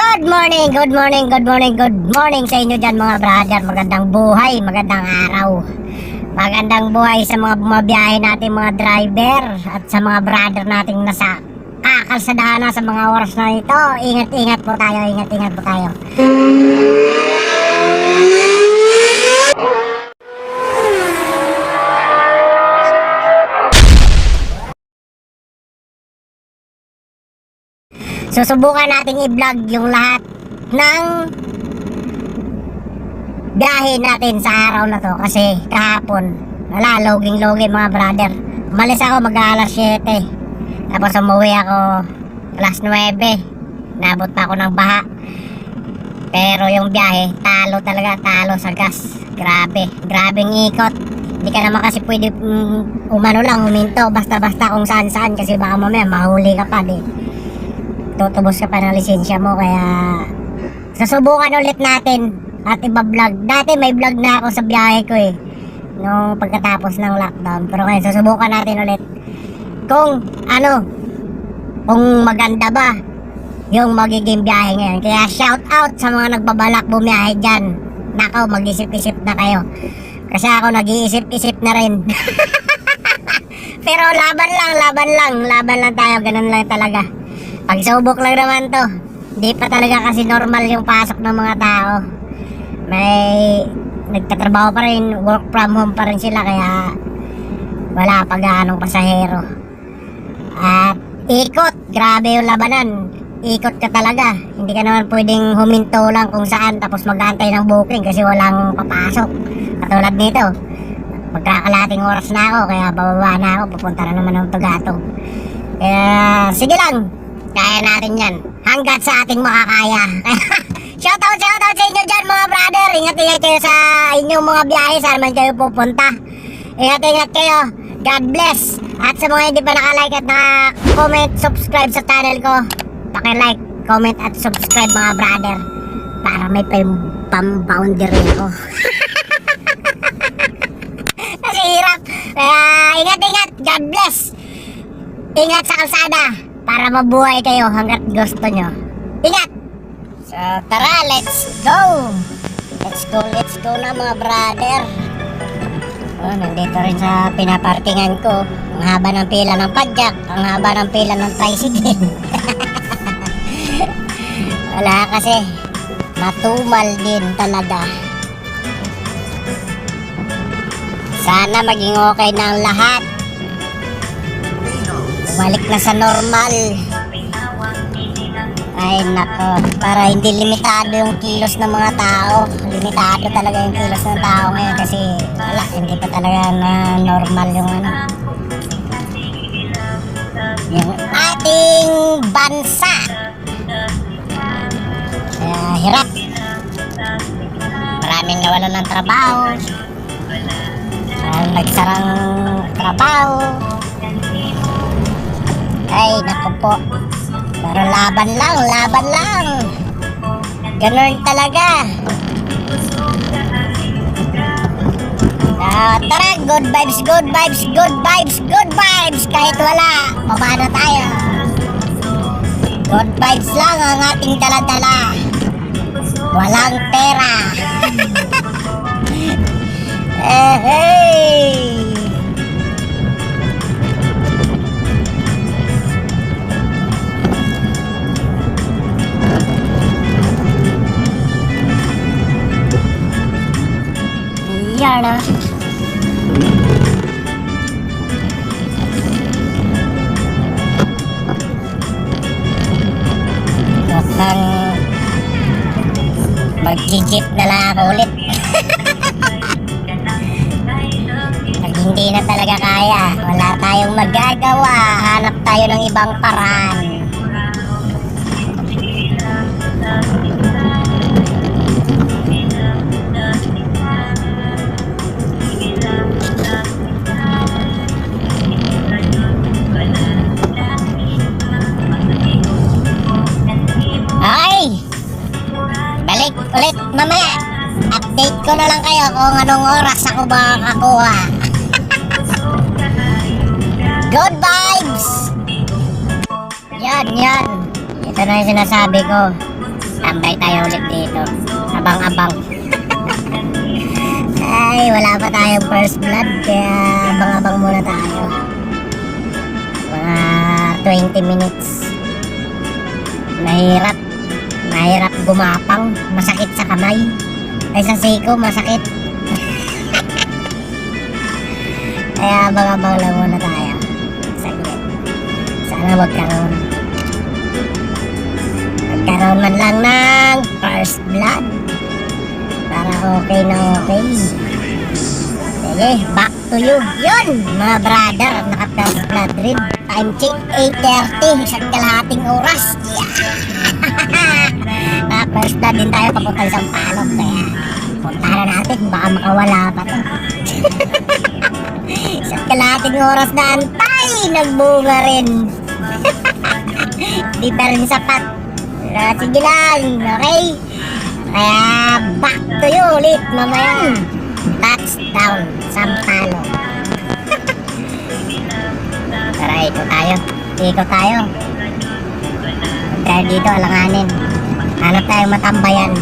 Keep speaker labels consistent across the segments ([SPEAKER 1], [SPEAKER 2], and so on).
[SPEAKER 1] Good morning, good morning, good morning, good morning sa inyo dyan mga brother. Magandang buhay, magandang araw. Magandang buhay sa mga bumabiyahe natin mga driver at sa mga brother nating nasa kakalsadahan na sa mga oras na ito. Ingat-ingat po tayo, ingat-ingat po tayo. Susubukan nating i-vlog yung lahat ng biyahe natin sa araw na to kasi kahapon wala loging loging mga brother. Umalis ako mag alas 7 tapos umuwi ako alas 9 nabot pa ako ng baha. Pero yung biyahe talo talaga talo sa gas. Grabe grabeng ikot. Hindi ka naman kasi pwede mm, umano lang huminto basta basta kung saan saan kasi baka mamaya mahuli ka pa di tutubos ka pa ng lisensya mo kaya susubukan ulit natin at iba-vlog. Dati may vlog na ako sa biyahe ko eh nung pagkatapos ng lockdown. Pero ngayon susubukan natin ulit kung ano kung maganda ba yung magiging biyahe ngayon. Kaya shout out sa mga nagbabalak bumiyahe dyan. Nakaw, mag-isip-isip na kayo. Kasi ako nag-iisip-isip na rin. Pero laban lang, laban lang, laban lang tayo, ganun lang talaga. Pagsubok lang naman to. Di pa talaga kasi normal yung pasok ng mga tao. May nagtatrabaho pa rin, work from home pa rin sila kaya wala pa gaanong pasahero. At ikot, grabe yung labanan. Ikot ka talaga. Hindi ka naman pwedeng huminto lang kung saan tapos mag-aantay ng booking kasi walang papasok. Katulad nito. Magkakalating oras na ako kaya bababa na ako. Pupunta na naman ng Tugatog. Kaya sige lang. Kaya natin yan. Hanggat sa ating makakaya. shoutout, shoutout sa inyo dyan mga brother. Ingat-ingat kayo sa inyong mga biyahe. Saan man kayo pupunta. Ingat-ingat kayo. God bless. At sa mga hindi pa nakalike at naka-comment, subscribe sa channel ko. Paki-like, comment at subscribe mga brother. Para may pam- pam-boundary ako. Kasi hirap. Kaya ingat-ingat. God bless. Ingat sa kalsada para mabuhay kayo hanggat gusto nyo. Ingat! So, tara, let's go! Let's go, let's go na mga brother. Oh, nandito rin sa pinaparkingan ko. Ang haba ng pila ng padjak, ang haba ng pila ng tricycle. Wala kasi, matumal din talaga. Sana maging okay ang lahat. Bumalik na sa normal. Ay nako, para hindi limitado yung kilos ng mga tao. Limitado talaga yung kilos ng tao ngayon kasi wala, hindi pa talaga na normal yung ano. Yung ating bansa. Kaya hirap. Maraming nawalan ng trabaho. Maraming nagsarang trabaho. Ay, naku po. Pero laban lang, laban lang. Ganun talaga. Ah, tara, good vibes, good vibes, good vibes, good vibes. Kahit wala, baba tayo. Good vibes lang ang ating dala-dala. Walang pera. ko na lang kayo kung anong oras ako makakakuha. Good vibes! Yan, yan. Ito na yung sinasabi ko. tambay tayo ulit dito. Abang-abang. Ay, wala pa tayong first blood, kaya abang-abang muna tayo. Mga 20 minutes. Mahirap. Mahirap gumapang. Masakit sa kamay. Ay, sa siko, masakit. Kaya abang-abang lang muna tayo. Saglit. Sana magkaroon. Magkaroon man lang ng first blood. Para okay na okay. Sige, back to you. Yun, mga brother, naka-first blood rin. Time check, 8.30. Isang kalahating oras. Yeah. Naka-first blood din tayo papunta sa palok. Kaya, puntahan na natin. Baka makawala pa to. Isang kalahating oras na antay. Nagbunga rin. Di pa rin sapat. Pero sige lang, okay? Kaya back to you ulit mamaya. Touchdown, Sampalo. Tara, ikot tayo. Ikot tayo. Dahil dito, alanganin. Hanap tayo matambayan.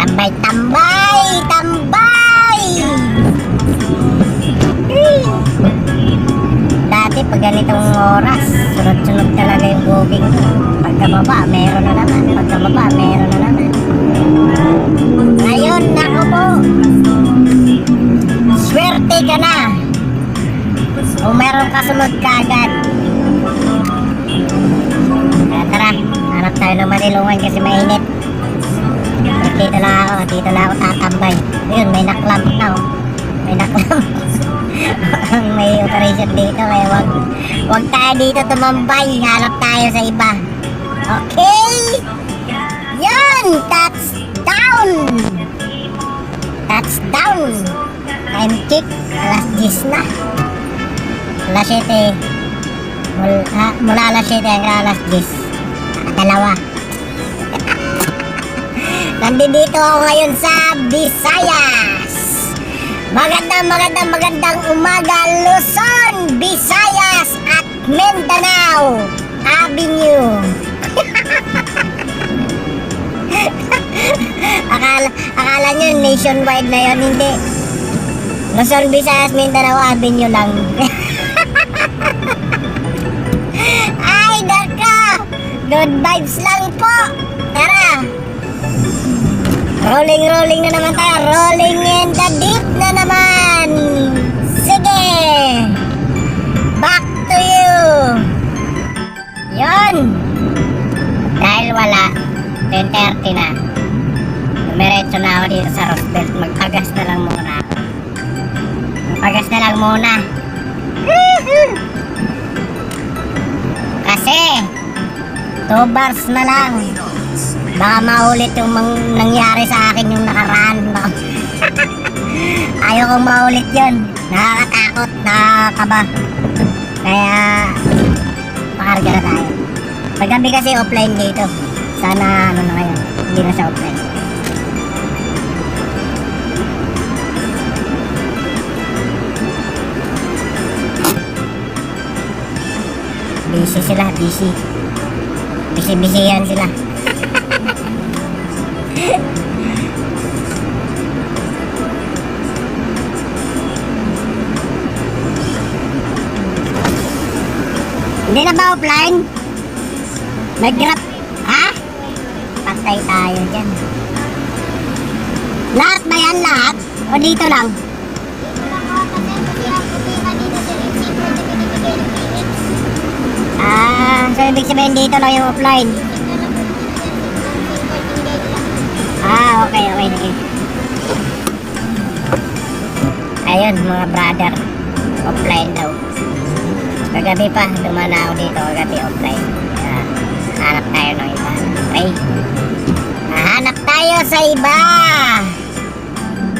[SPEAKER 1] Tambay, tambay, tambay! Dati pag ganitong oras, sunod-sunod talaga yung booking. Pagkababa, meron na naman. Pagkababa, meron na naman. Ngayon, nako po. Swerte ka na. Kung meron kasunod ka agad. Tayo ng matilungan kasi mainit. Dito lang ako, dito lang ako tatambay. Ayun, may naklam na oh. May naklam. Ang may operation dito kaya wag wag tayo dito tumambay. Hanap tayo sa iba. Okay? Yan! Touchdown! Touchdown! Time kick. Alas 10 na. Alas 7. Mula, ah, mula alas 7 hanggang alas 10. Dalawa. Nandito ako ngayon sa Visayas. Magandang magandang magandang umaga Luzon, Visayas at Mindanao Avenue. akala, akala nyo nationwide na yon hindi. Luzon, Visayas, Mindanao Avenue lang. Good vibes lang po! Tara! Rolling, rolling na naman tayo. Rolling in the deep na naman. Sige. Back to you. Yon. Dahil wala, 10.30 na. Dumiretso na ako dito sa Roosevelt. Magpagas na lang muna ako. Magpagas na lang muna. Kasi, 2 bars na lang. Baka maulit yung nangyari sa akin yung nakaraan. Baka... Ayaw kong maulit yun. Nakakatakot, nakakaba. Kaya, pakarga na tayo. Paggabi kasi offline dito. Sana ano na ngayon, hindi na siya offline. Busy sila, busy. Busy-busy yan sila. Hindi na ba offline? May grab. Ha? Patay tayo dyan. Lahat ba yan lahat? O dito lang? Ah, so ibig sabihin dito lang yung offline. Ah, okay, okay, okay. Ayun, mga brother. Offline daw. Kagabi pa, dumaan na ako dito. Kagabi offline. Kaya, hanap tayo ng iba. Okay? Hanap tayo sa iba!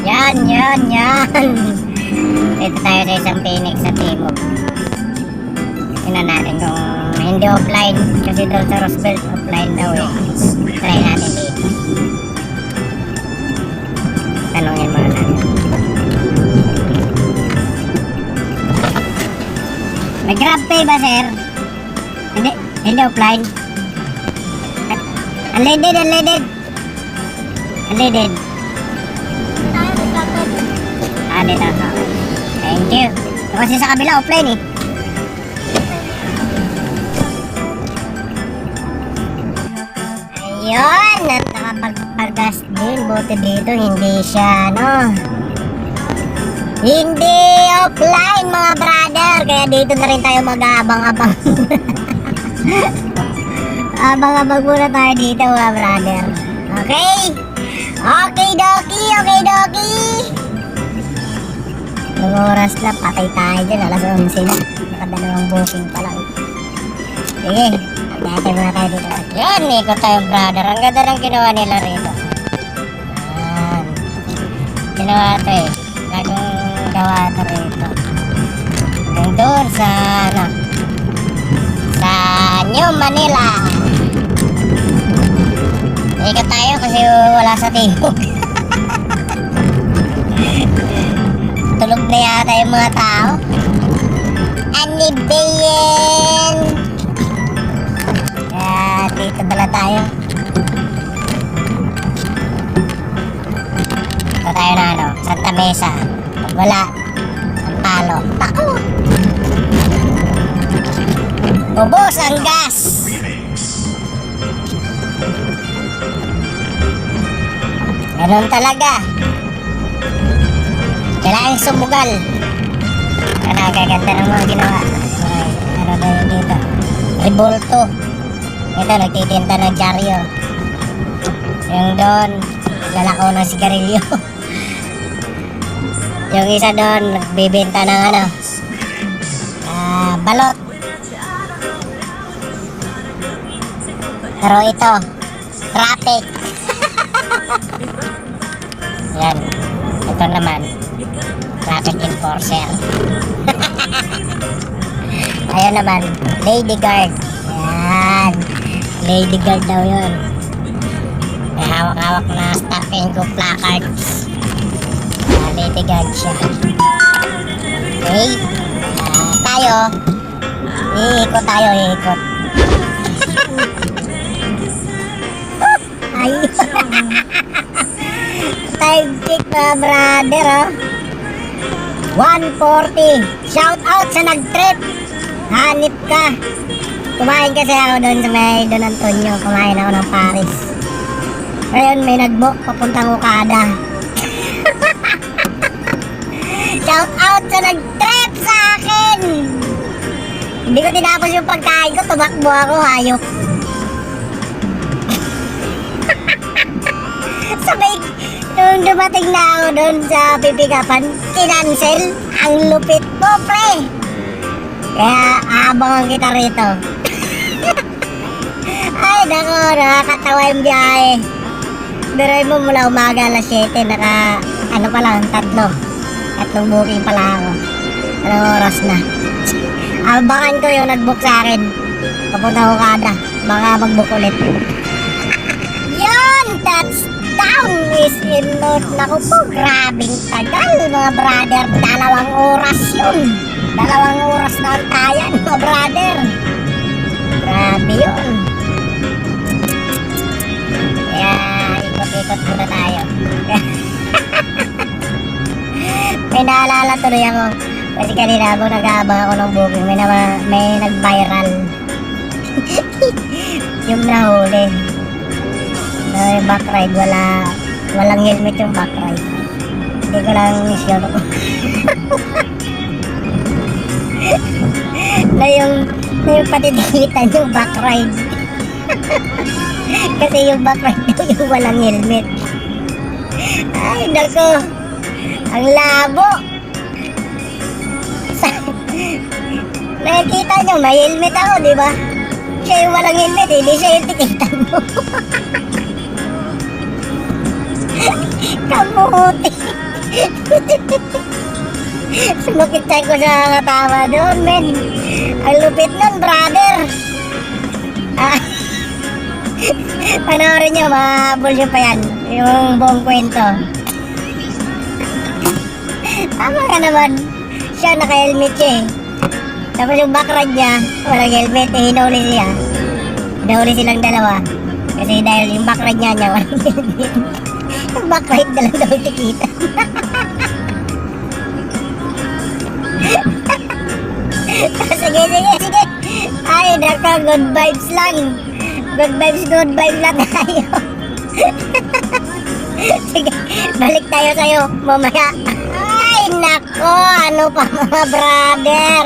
[SPEAKER 1] Yan, yan, yan. Dito tayo sa isang Phoenix sa Timog. Hindi offline. Kasi doon sa Roosevelt, offline daw eh. Try natin dito. Tanungin muna natin. May grab pay ba, sir? Hindi, hindi offline. Unleaded, unleaded. Unleaded. Ah, dito. Thank you. Kasi sa kabila, offline eh. Nakapagpagas din. Buti dito, hindi siya, ano, hindi offline mga brother. Kaya dito na rin tayo mag-aabang-abang. Abang-abang muna tayo dito mga brother. Okay? Okay, Doki. Okay, Doki. Yung oras na, patay tayo dyan. Alas 11 na. Nakadalawang booking pa lang. Sige, natin muna tayo dito. Yan, ikot tayo brother. Ang ganda ng ginawa nila rito. Yan. Ginawa ito eh. Bagong gawa ito rito. Hanggang doon sa, ano, sa New Manila. Ikot tayo kasi wala sa tingog. Tulog na yata yung mga tao. Kaya dito pala tayo. Dito tayo na ano, Santa Mesa. Pag wala, ang palo. Tako! Ubos ang gas! Ganun talaga. Kailangan sumugal. Ano, gaganda ng mga ginawa. Ay, ano ba yun dito? Revolto. Ito, nagtitinta ng dyaryo. Yung doon, lalakaw ng sigarilyo. yung isa doon, nagbibenta ng ano, ah, balot. Pero ito, traffic. Yan. Ito naman, traffic enforcer. Ayan naman, lady guard. Yan. Lady guard daw yun. May hawak-hawak na stop and go placards. Ah, lady guard siya. Okay. Ah, tayo, iikot tayo, iikot. Ay. Time check mga brother, oh. 140. Shout out sa nag-trip. Hanip ka. Kumain kasi ako doon sa may Don Antonio. Kumain ako ng Paris. Ngayon may nag-book papuntang Okada. Shout out sa nag-trip sa akin. Hindi ko tinapos yung pagkain ko. Tumakbo ako, hayop. Sabay, nung dumating na ako doon sa pipikapan, kinansel. Ang lupit mo, pre. Kaya aabangan kita rito. Ay, nako, nakakatawa yung biyahe. Biroy mo mula umaga alas 7, naka, ano pa lang, tatlo. Tatlong booking pala ako. Anong oras na? Abangan ko yung nag-book sa akin. Papunta ko kada. Baka mag-book ulit. Yan! Touchdown is in North. Naku po, grabing tagal mga brother. Dalawang oras yun. Dalawang oras na ang tayan mga brother. Grabe yun. Ikot-ikot muna tayo. may naalala tuloy ako. Kasi kanina habang nag-aabang ako ng booking, may, nama, may nag-viral. yung nahuli. Na yung back ride, wala, walang helmet yung back ride. Hindi ko lang sure na yung, na yung patitikitan yung back ride. Kasi yung back ride daw yung walang helmet. Ay, nako. Ang labo. Sa- Nakikita nyo, may helmet ako, di ba? Siya yung walang helmet, hindi siya yung tikitan mo. Kamuti. Sumakit tayo ko sa katawa doon, men. Ang lupit nun, brother. Ah. Panoorin nyo, mahabol nyo pa yan. Yung buong kwento. Tama ka naman. Siya naka-helmet siya eh. Tapos yung backride niya, walang helmet, eh, hinuli siya. Hinuli silang dalawa. Kasi dahil yung backride niya niya, walang bilbil. Yung backride na lang daw tikita. sige, sige, sige. Ay, naka, good vibes lang. Good vibes, good vibes lang tayo. sige, balik tayo sa'yo mamaya. Ay, nako, ano pa mga brother.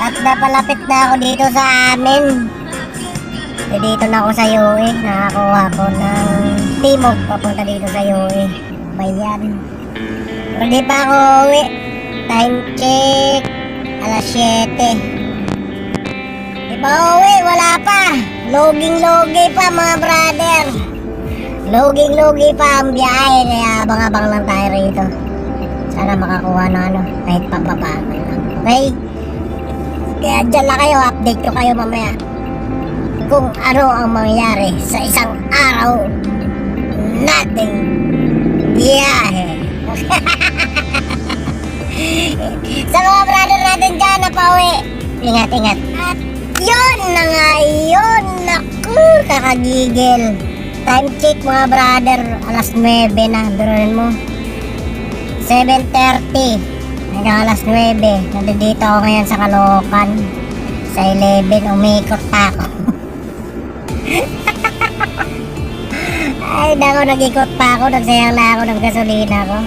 [SPEAKER 1] At napalapit na ako dito sa amin. Eh, dito na ako sa UE. Nakakuha ko ng timog papunta dito sa UE. Bayan. Pero di pa ako uwi. Time check. Alas 7. Di pa uwi. Wala pa. Loging-logi pa mga brother. Loging-logi pa ang biyahe. Kaya abang-abang lang tayo rito. Sana makakuha ng ano. Kahit pababa. Okay? Kaya dyan lang kayo. Update ko kayo mamaya kung ano ang mangyayari sa isang araw nating biyahe. sa mga brother natin dyan na pauwi, ingat, ingat. At yun na nga, yun, naku, kakagigil. Time check mga brother, alas 9 na, biruin mo. 7.30 hanggang alas 9. Nandito ako ngayon sa Caloocan. Sa 11, umikot pa ako. Ay, nako, nag-ikot pa ako. Nagsayang na ako ng gasolina ko.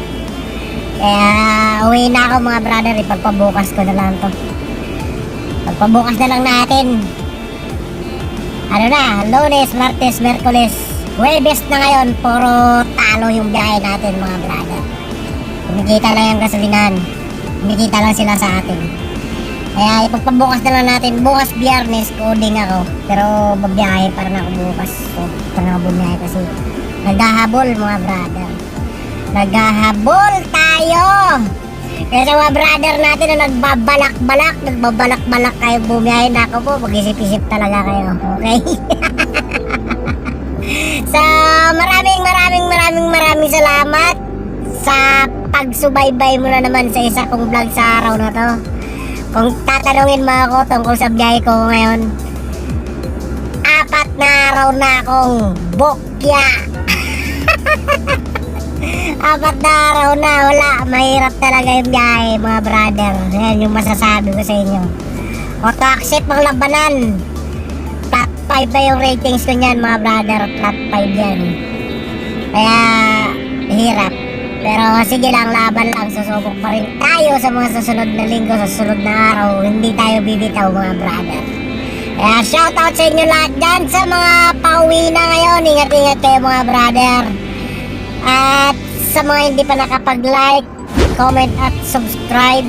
[SPEAKER 1] Kaya, uwi na ako mga brother. Ipagpabukas ko na lang to. Pagpabukas na lang natin. Ano na, lunes, martes, merkules, Huwebes na ngayon. Puro talo yung biyahe natin mga brother. Kumikita lang yung gasolinahan. Kumikita lang sila sa atin. Kaya ipagpabukas na lang natin. Bukas biyernes, coding ako. Pero babiyahe para na ako bukas. So, ito na ako bumiyahe kasi naghahabol mga brother. Naghahabol tayo! Kaya sa mga brother natin na nagbabalak-balak, nagbabalak-balak kayo bumiyahe na ako po. Mag-isip-isip talaga kayo. Okay? sa maraming maraming maraming maraming salamat sa pagsubaybay mo na naman sa isa kong vlog sa araw na to. Kung tatanungin mo ako tungkol sa biyahe ko ngayon, apat na araw na akong bokya. apat na araw na, wala. Mahirap talaga yung biyahe, mga brother. Yan yung masasabi ko sa inyo. Auto accept ang labanan. Top 5 na yung ratings ko niyan, mga brother. Top 5 yan. Kaya, hirap. Pero sige lang, laban lang. Susubok pa rin tayo sa mga susunod na linggo, sa susunod na araw. Hindi tayo bibitaw mga brother. Kaya shoutout sa inyo lahat dyan sa mga pauwi na ngayon. Ingat-ingat kayo mga brother. At sa mga hindi pa nakapag-like, comment at subscribe,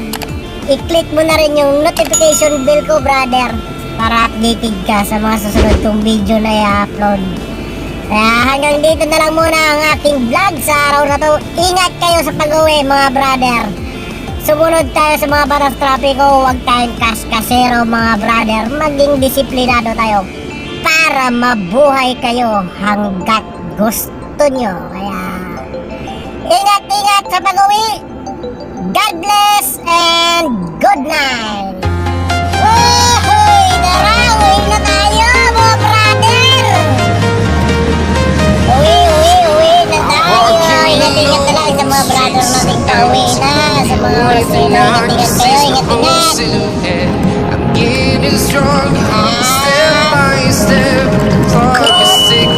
[SPEAKER 1] i-click mo na rin yung notification bell ko brother para updated ka sa mga susunod kong video na i-upload. Kaya hanggang dito na lang muna ang aking vlog sa araw na to. Ingat kayo sa pag-uwi mga brother. Sumunod tayo sa mga batas trapiko. Huwag tayong kas-kasero mga brother. Maging disiplinado tayo para mabuhay kayo hanggat gusto nyo. Kaya ingat-ingat sa pag-uwi. God bless and good night. Woohoo! Tara, uwi na tayo mga brother. Uwi, uwi, uwi na tayo. Ingat-ingat na lang sa mga brother natin pauwi na. Sa mga oras na ingat-ingat kayo, ingat-ingat.
[SPEAKER 2] I'm getting stronger, step by step. Clock